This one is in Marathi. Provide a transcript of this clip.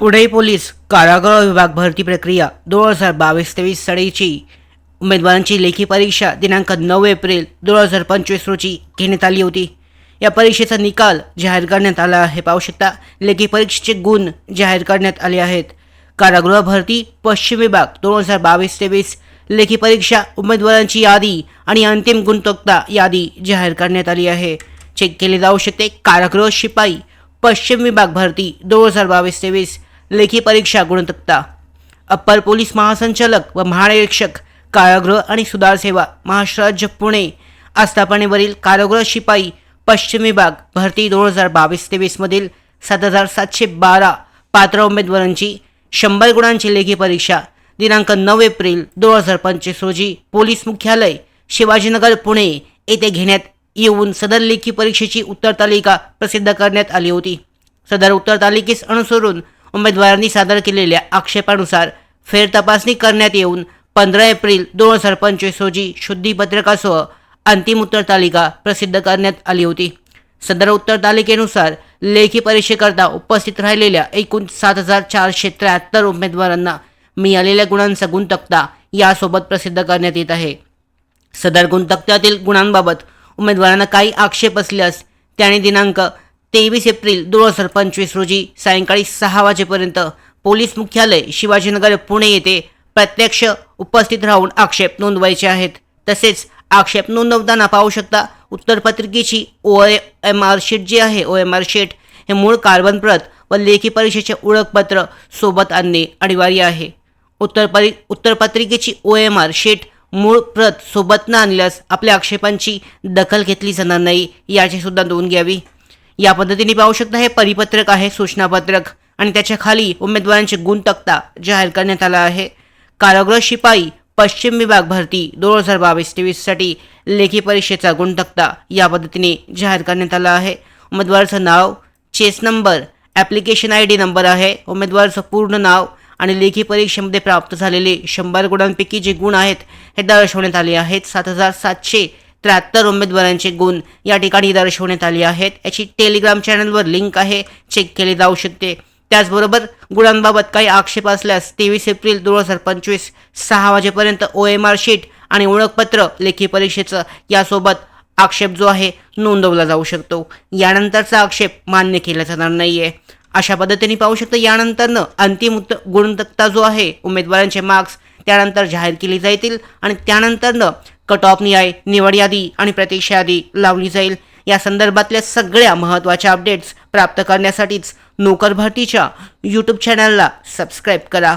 पुणे पोलीस कारागृह विभाग भरती प्रक्रिया दोन हजार बावीस तेवीस साडीची उमेदवारांची लेखी परीक्षा दिनांक नऊ एप्रिल दोन हजार पंचवीस रोजी घेण्यात आली होती. या परीक्षेचा निकाल जाहीर करण्यात आला आहे. पाहू शकता लेखी परीक्षेचे गुण जाहीर करण्यात आले आहेत. कारागृह भरती पश्चिम विभाग दोन हजार बावीस तेवीस. लेखी परीक्षा उमेदवारांची यादी आणि अंतिम गुणतोक्ता यादी जाहीर करण्यात आली आहे. चेक केले जाऊ शकते कारागृह शिपाई पश्चिम विभाग भरती दोन हजार बावीस तेवीस. लेखी परीक्षा गुणतत्ता अप्पर पोलीस महासंचालक व महानिरीक्षक कारागृह आणि सुधार सेवा महाराष्ट्र राज्य पुणे आस्थापनेवरील कारागृह शिपाई पश्चिम विभाग भरती दोन हजार बावीस तेवीसमधील सात हजार सातशे बारा पात्र उमेदवारांची शंभर गुणांची लेखी परीक्षा दिनांक नऊ एप्रिल दोन हजार पंचवीस रोजी पोलीस मुख्यालय शिवाजीनगर पुणे येथे घेण्यात येऊन सदर लेखी परीक्षेची उत्तर तालिका प्रसिद्ध करण्यात आली होती. सदर उत्तर तालिकेस अनुसरून उमेदवारांनी सादर केलेल्या आक्षेपानुसार फेरतपासणी करण्यात येऊन पंधरा एप्रिल दोन हजार पंचवीस रोजी शुद्धीपत्रकासह अंतिम उत्तर तालिका प्रसिद्ध करण्यात आली होती. सदर उत्तर तालिकेनुसार लेखी परीक्षेकरता उपस्थित राहिलेल्या एकूण सात हजार चारशे त्र्याहत्तर उमेदवारांना मिळालेल्या गुणांचा गुणतक्ता यासोबत प्रसिद्ध करण्यात येत आहे. सदर गुणतक्त्यातील गुणांबाबत उमेदवारांना काही आक्षेप असल्यास त्याने दिनांक तेवीस एप्रिल दोन हजार पंचवीस रोजी सायंकाळी सहा वाजेपर्यंत पोलीस मुख्यालय शिवाजीनगर पुणे येथे प्रत्यक्ष उपस्थित राहून आक्षेप नोंदवायचे आहेत. तसेच आक्षेप नोंदवताना पाहू शकता उत्तरपत्रिकेची ओ एम आर शीट जी आहे ओ एम आर शीट हे मूळ कार्बन प्रत व लेखी परीक्षेचे ओळखपत्र सोबत आणणे अनिवार्य आहे. उत्तरपरी उत्तरपत्रिकेची ओ एम आर शीट मूळ प्रत सोबत न आणल्यास आपल्या आक्षेपांची दखल घेतली जाणार नाही याची सुद्धा नोंद घ्यावी. या पद्धतीने पाहू शकता हे परिपत्रक आहे सूचनापत्रक. आणि त्याच्याखाली उमेदवारांचे गुण तक्ता जाहीर करण्यात आला आहे. कारागृह शिपाई पश्चिम विभाग भरती दोन हजार बावीस तेवीससाठी लेखी परीक्षेचा गुणतक्ता या पद्धतीने जाहीर करण्यात आला आहे. उमेदवाराचं नाव chess number application I D number आहे. उमेदवाराचं पूर्ण नाव आणि लेखी परीक्षेमध्ये प्राप्त झालेले शंभर गुणांपैकी जे गुण आहेत हे दर्शवण्यात आले आहेत. सात हजार सातशे त्र्याहत्तर उमेदवारांचे गुण या ठिकाणी दर्शवण्यात आले आहेत. याची टेलिग्राम चॅनलवर लिंक आहे. चेक केली जाऊ शकते. त्याचबरोबर गुणांबाबत काही आक्षेप असल्यास तेवीस एप्रिल दोन हजार पंचवीस सहा वाजेपर्यंत ओ एम आर शीट आणि ओळखपत्र लेखी परीक्षेचं यासोबत आक्षेप जो आहे नोंदवला जाऊ शकतो. यानंतरचा आक्षेप मान्य केला जाणार नाही आहे अशा पद्धतीने पाहू शकतो यानंतरनं अंतिम उत्त गुणतक्ता जो आहे उमेदवारांचे मार्क्स त्यानंतर जाहीर केली जातील आणि त्यानंतरनं कट ऑफ न्याय निवड यादी आणि प्रतीक्षा यादी लावली जाईल. या संदर्भातल्या सगळ्या महत्त्वाच्या अपडेट्स प्राप्त करण्यासाठीच नोकर भरतीच्या यूट्यूब चॅनलला सबस्क्राईब करा.